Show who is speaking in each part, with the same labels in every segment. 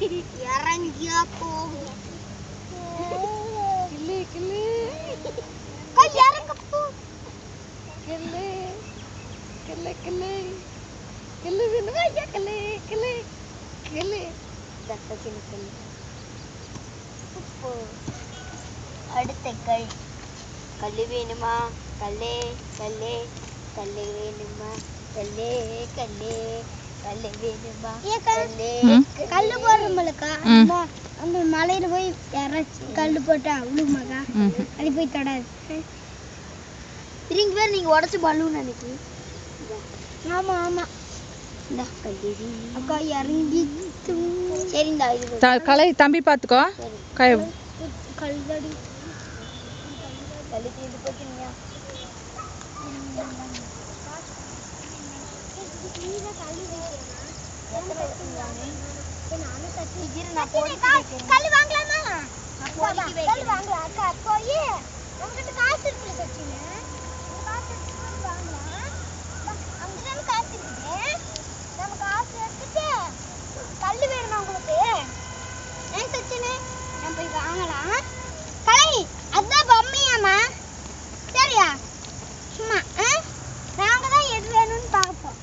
Speaker 1: இறங்கியா போகும்
Speaker 2: கிளி கிளி
Speaker 1: இறங்க போ
Speaker 2: கிளி கிளி கிளி கிளி வேணுமா ஐயா கிளி கிளி கிளி
Speaker 1: சச்சின் கிளி அடுத்த கல் கல்லு வேணுமா கல்லே கல்லே கல்லு வேணுமா கல்லே கல்லே கல்லு போடுறோம்லக்கா.
Speaker 2: ம்.
Speaker 1: அம்மா அந்த மலையில போய் யாராச்சும் கல்லு போட்டா விழுமாக்கா அது போய் தொடாது. திரும்பி பேர் நீங்க உடச்சு பலூன் அன்னைக்கு. ஆமா ஆமா. அக்கா இறங்கி சரி இந்த இது
Speaker 2: த கலை தம்பி பார்த்துக்கோ. கை
Speaker 1: கல்தடி கல்லு வாங்கலாமா? கல்லு வாங்கலாம் அக்கா. போய் நம்மகிட்ட காசு இருக்குல்ல சச்சினு காசு எடுத்துட்டு வாங்கலாம் அங்கதானே காசு இருக்குது நம்ம காசு எடுத்துட்டு கல்லு வேணுமா உங்களுக்கு ஏன் சச்சினு நம்ம போய் வாங்கலாம் கலை அதான் பொம்மையாமா சரியா சும்மா ஆ? நாங்க தான் எது வேணும்னு பார்ப்போம்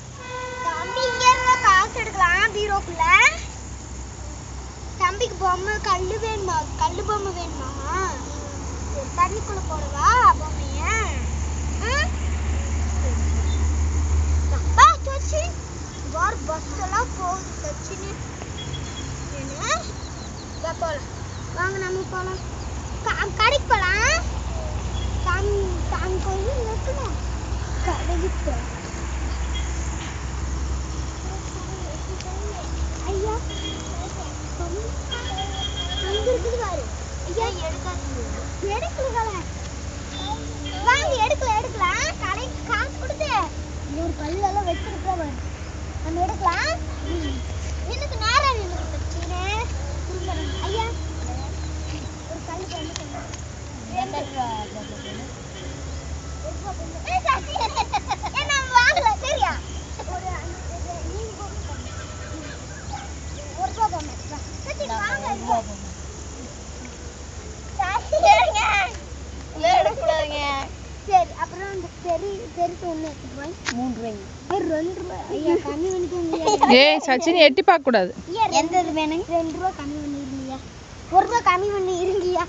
Speaker 1: தம்பி இங்க இருந்தா காசு எடுக்கலாம் பீரோக்குள்ள தம்பிக்கு பொம்மை கல்லு வேணுமா? கல்லு பொம்மை வேணுமா? சரி, தண்ணிக்குள்ள போடவா பொம்மைய? அப்பா, சச்சி வார் பஸ் எல்லாம் போகுது சச்சினு என்ன? வா போலாம். வாங்க நம்ம போலாம். க- கடைக்கு போலாம். பாரு. ஐயா எடுக்காதீங்க. எடுக்கல வாங்க எடுக்கல எடுக்கலாம் கடைக்கு காசு கொடுத்து. ஒரு கல்லெல்லாம் வச்சிருக்கா பாரு. நம்ம எடுக்கலாம். எனக்கு நேரம் எனக்கு பிரச்சனை ஐயா ஒரு கல் பண்ணி வாங்கல சரியா? ஒரு நீங்க ஒரு ரூபா பொம்மை வா. சரி, வாங்க இந்த பெரிய பெருசு ஒன்று எடுத்துட்டு போய்
Speaker 2: மூணு
Speaker 1: ரெண்டு ஐயா கம்மி பண்ணிக்கோங்க
Speaker 2: ஏய் சச்சின் எட்டி பார்க்க கூடாது
Speaker 1: எந்த இது வேணுங்க ரெண்டு ரூபா கம்மி பண்ணிருங்கய்யா. ஒரு ரூபா கம்மி பண்ணி இருங்கய்யா.